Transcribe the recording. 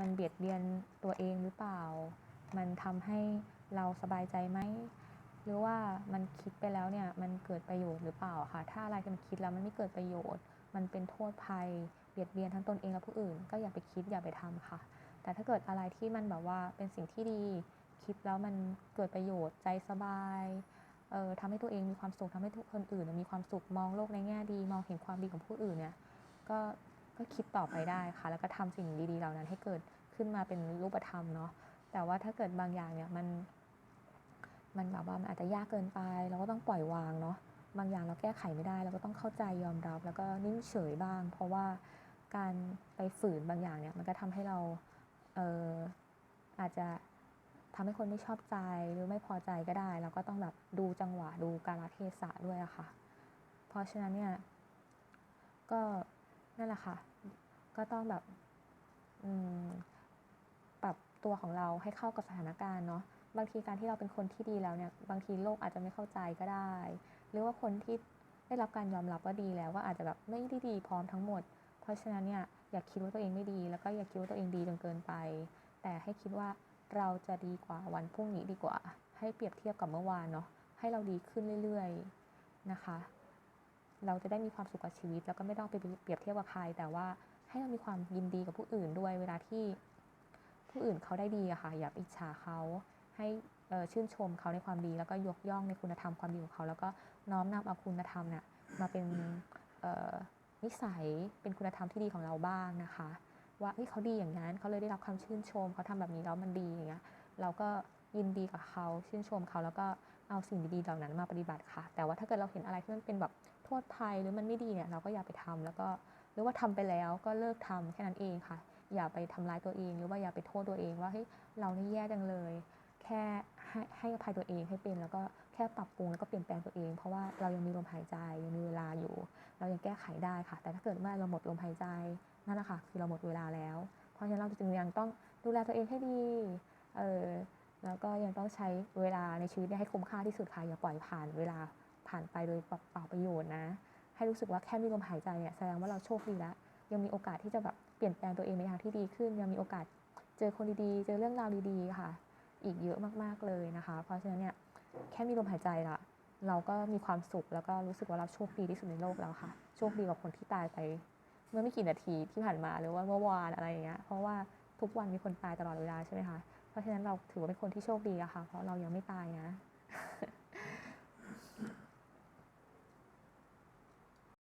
มันเบียดเบียนตัวเองหรือเปล่า มันทำให้เราสบายใจไหม หรือว่ามันคิดไปแล้วเนี่ยมันเกิดประโยชน์หรือเปล่าค่ะ ถ้าอะไรที่มันคิดแล้วมันไม่เกิดประโยชน์ มันเป็นโทษภัย เบียดเบียนทั้งตนเองและผู้อื่น ก็อย่าไปคิดอย่าไปทำค่ะ แต่ถ้าเกิดอะไรที่มันแบบว่าเป็นสิ่งที่ดี คิดแล้วมันเกิดประโยชน์ใจสบายเอ่อทำให้ตัวเองมีความสุขทำให้ทุกคนอื่นมีความสุขมองโลกในแง่ดี มองเห็นความดีของผู้อื่นเนี่ยก็ ก็คิดต่อไปได้ค่ะ แล้วก็ทำสิ่งดีๆเหล่านั้นให้เกิดขึ้นมาเป็นรูปธรรมเนาะแต่ว่าถ้าเกิดบางอย่างเนี่ยมัน มันแบบว่ามันอาจจะยากเกินไป เราก็ต้องปล่อยวางเนาะบางอย่างเราแก้ไขไม่ได้ เราก็ต้องเข้าใจยอมรับ แล้วก็นิ่งเฉยบ้าง เพราะว่าการไปฝืนบางอย่างเนี่ยมันก็ทำให้เราเอออาจจะทำให้คนไม่ชอบใจหรือไม่พอใจก็ได้ เราก็ต้องแบบดูจังหวะดูกาลเทศะด้วยอะค่ะ เพราะฉะนั้นเนี่ยก็ นั่นแหละค่ะ ก็ต้องแบบปรับตัวของเราให้เข้ากับสถานการณ์เนาะบางทีการที่เราเป็นคนที่ดีแล้วเนี่ยบางทีโลกอาจจะไม่เข้าใจก็ได้ หรือว่าคนที่ได้รับการยอมรับว่าดีแล้วก็อาจจะแบบไม่ได้ดีพร้อมทั้งหมด เพราะฉะนั้นเนี่ยอย่าคิดว่าตัวเองไม่ดี แล้วก็อย่าคิดว่าตัวเองดีจนเกินไป แต่ให้คิดว่าเราจะดีกว่าวันพรุ่งนี้ดีกว่า ให้เปรียบเทียบกับเมื่อวานเนาะให้เราดีขึ้นเรื่อยๆนะคะ เราจะได้มีความสุขกับชีวิต แล้วก็ไม่ต้องไปเปรียบเทียบกับใคร แต่ว่าให้เรามีความยินดีกับผู้อื่นด้วย เวลาที่ผู้อื่นเขาได้ดีอะค่ะ อย่าอิจฉาเขาให้ชื่นชมเขาในความดี แล้วก็ยกย่องในคุณธรรมความดีของเขา แล้วก็น้อมนำเอาคุณธรรมเนี่ยมาเป็นนิสัยเป็นคุณธรรมที่ดีของเราบ้างนะคะ ว่าเฮ้ยเขาดีอย่างนั้นเขาเลยได้รับคำชื่นชม เขาทำแบบนี้แล้วมันดีอย่างเงี้ยเราก็ยินดีกับเขาชื่นชมเขาแล้วก็เอาสิ่งดีๆเหล่านั้นมาปฏิบัติค่ะ แต่ว่าถ้าเกิดเราเห็นอะไรที่มันเป็นแบบ โทษภัยหรือมันไม่ดีเนี่ยเราก็อย่าไปทำแล้วก็หรือว่าทำไปแล้วก็เลิกทำแค่นั้นเองค่ะ อย่าไปทำร้ายตัวเอง หรือว่าอย่าไปโทษตัวเองว่าเฮ้ยเรานี่แย่จังเลย แค่ให้ให้อภัยตัวเองให้เป็นแล้วก็แค่ปรับปรุงแล้วก็เปลี่ยนแปลงตัวเอง เพราะว่าเรายังมีลมหายใจยังมีเวลาอยู่ เรายังแก้ไขได้ค่ะ แต่ถ้าเกิดว่าเราหมดลมหายใจนั่นแหละค่ะคือเราหมดเวลาแล้ว เพราะฉะนั้นเราจึงยังต้องดูแลตัวเองให้ดีเออแล้วก็ยังต้องใช้เวลาในชีวิตให้คุ้มค่าที่สุดค่ะอย่าปล่อยผ่านเวลา ผ่านไปโดยเปล่าประโยชน์นะ ให้รู้สึกว่าแค่มีลมหายใจเนี่ยแสดงว่าเราโชคดีแล้วยังมีโอกาสที่จะแบบเปลี่ยนแปลงตัวเองในทางที่ดีขึ้น ยังมีโอกาสเจอคนดีๆ เจอเรื่องราวดีๆ ค่ะ อีกเยอะมากๆเลยนะคะ เพราะฉะนั้นเนี่ยแค่มีลมหายใจละเราก็มีความสุขแล้วก็รู้สึกว่าเราโชคดีที่สุดในโลกแล้วค่ะ โชคดีกว่าคนที่ตายไป เมื่อไม่กี่นาทีที่ผ่านมาหรือว่าเมื่อวานอะไรอย่างเงี้ยเพราะว่าทุกวันมีคนตายตลอดเวลาใช่ไหมคะเพราะฉะนั้นเราถือว่าเป็นคนที่โชคดีอะค่ะ เพราะเรายังไม่ตายนะ